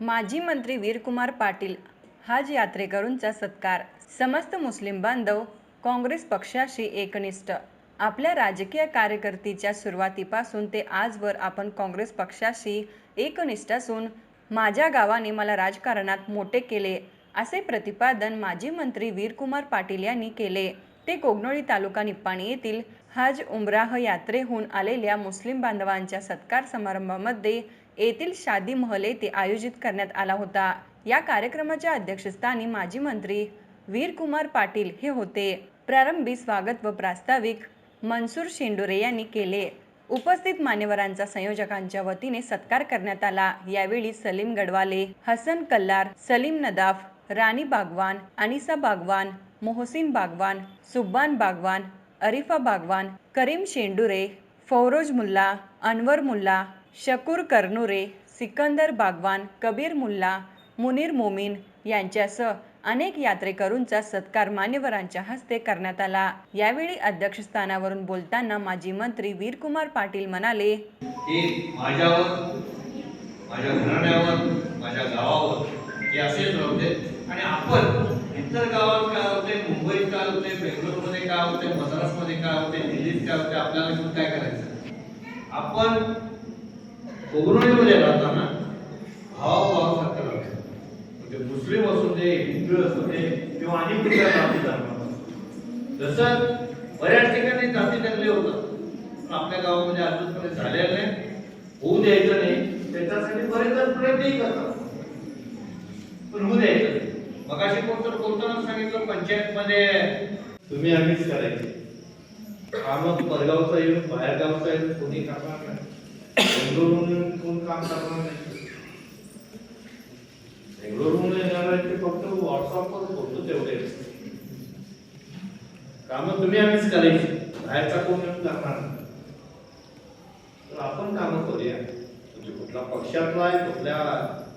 माजी मंत्री वीरकुमार पाटील हज यात्रेकरूंचा सत्कार. समस्त मुस्लिम बांधव काँग्रेस पक्षाशी एकनिष्ठ. आपल्या राजकीय कार्यकर्तीच्या सुरुवातीपासून ते आजवर आपण काँग्रेस पक्षाशी एकनिष्ठ असून माझ्या गावाने मला राजकारणात मोठे केले असे प्रतिपादन माजी मंत्री वीरकुमार पाटील यांनी केले. ते कोगनोळी तालुका निप्पाणी येथील हज उमराह यात्रेहून आलेल्या मुस्लिम बांधवांच्या सत्कार समारंभामध्ये येथील शादी महल येथे आयोजित करण्यात आला होता. या कार्यक्रमाच्या अध्यक्षस्थानी माजी मंत्री वीरकुमार पाटील हे होते. प्रारंभी स्वागत व प्रास्ताविक मनसूर शेंडुरे यांनी केले. उपस्थित मान्यवरांचा संयोजकांच्या वतीने सत्कार करण्यात आला. यावेळी सलीम गडवाले हसन कल्लार सलीम नदाफ राणी बागवान अनिसा बागवान मोहसिन बागवान सुब्बान बागवान अरिफा बागवान करीम शेंडुरे फौरोज मुल्ला अनवर मुल्ला शकूर करनुरे सिकंदर बागवान कबीर मुल्ला मुनीर मोमीन यांच्यासह अनेक यात्रेकरूंचा सत्कार मान्यवरांच्या हस्ते करण्यात आला. यावेळी अध्यक्षस्थानावरून बोलताना माजी मंत्री वीरकुमार पाटील म्हणाले माझ्यावर माझ्या घराण्यावर माझ्या गावावर हे असेच होते आणि आपण इतर गावात काय होते मुंबईत काय होते बेंगलोरमध्ये काय होते मद्रासमध्ये काय होते दिल्लीत काय होते आपल्याला घेऊन काय करायचं? आपण कोगनोळीमध्ये राहताना भावाभावासारखं राहतो. म्हणजे मुस्लिम असू दे हिंदू असू दे किंवा अनेक कुठल्या जाती धर्म जसं बऱ्याच ठिकाणी जाती जंगले होतात पण आपल्या गावामध्ये अजूनपर्यंत झालेलं नाही. होऊ द्यायचं नाही. त्याच्यासाठी बरेच प्रयत्नही करतात. पण होऊ द्यायचं नाही. मगाशी कोणतं बोलताना सांगितलं पंचायत मध्ये तुम्ही आम्हीच करायचे. काम परगावचा येऊन बाहेर गावचा येऊन कोणी कामा नाही. बेंगलोरहून येऊन कोण काम करणार नाही बेंगलोरहून येणार ते फक्त व्हॉट्सअपवर बोलतो तेवढे काम तुम्ही आम्हीच करायची बाहेरचा कोण येऊन करणार तर आपण काम करूया म्हणजे कुठला पक्षातला आहे कुठल्या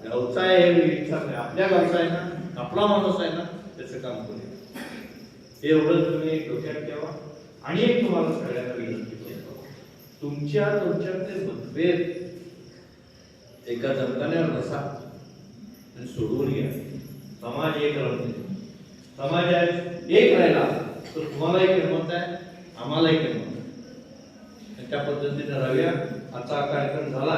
गावचा आहे हे विचार नाही आपल्या गावचा आहे ना आपला माणूस आहे ना त्याचं काम करूया एवढं तुम्ही डोक्यात ठेवा आणि एक तुम्हाला सगळ्यांना विनंती तुमच्या तुमच्यातले मतभेद एका जमकान्यावर बसा आणि सोडवून घ्या. समाज एक राहते समाज आहे एक राहिला तर तुम्हालाही किंमत आहे आम्हालाही किंमत आहे. त्या पद्धतीने राहूया. आजचा कार्यक्रम झाला.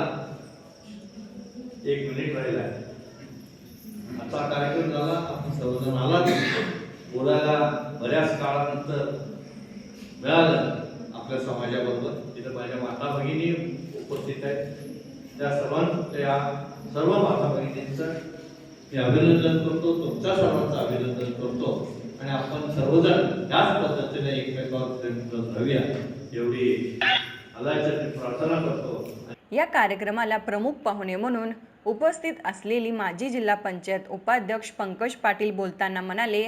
एक मिनिट राहिला. आहे आजचा कार्यक्रम झाला. आपण सर्वजण आला बोलायला बऱ्याच काळानंतर मिळालं. आपल्या समाजाबरोबर तिथं माझ्या माता भगिनी उपस्थित आहेत. त्या सर्वांचं या सर्व माता भगिनींचं मी अभिनंदन करतो तुमच्या सर्वांचं अभिनंदन करतो. आणि आपण सर्वजण त्याच पद्धतीने एकमेकावर प्रेम करत राहूया एवढी आलायचं प्रार्थना करतो. या कार्यक्रमाला प्रमुख पाहुणे म्हणून उपस्थित असलेली माजी जिल्हा पंचायत उपाध्यक्ष पंकज पाटील बोलताना म्हणाले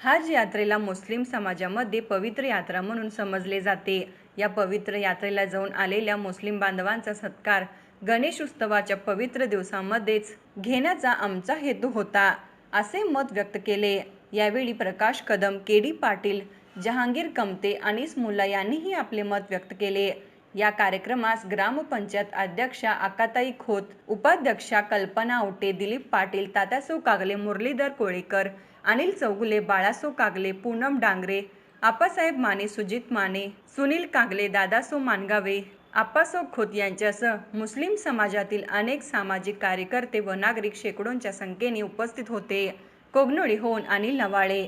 हज यात्रेला मुस्लिम समाजामध्ये पवित्र यात्रा म्हणून समजले जाते. या पवित्र यात्रेला जाऊन आलेल्या मुस्लिम बांधवांचा सत्कार गणेश उत्सवाच्या पवित्र दिवसामध्येच घेण्याचा आमचा हेतू होता असे मत व्यक्त केले. यावेळी प्रकाश कदम के डी पाटील जहांगीर कमते आणि मुल्ला यांनीही आपले मत व्यक्त केले. या कार्यक्रमास ग्रामपंचायत अध्यक्षा आकाताई खोत उपाध्यक्षा कल्पना आवटे दिलीप पाटील तात्यासो कागले मुरलीधर कोळेकर अनिल चौगुले बाळासो कागले पूनम डांगरे आप्पासाहेब माने सुजित माने सुनील कागले दादासो मानगावे आप्पासो खोत यांच्यासह मुस्लिम समाजातील अनेक सामाजिक कार्यकर्ते व नागरिक शेकडोंच्या संख्येने उपस्थित होते. कोगनोळीहून अनिल नवाळे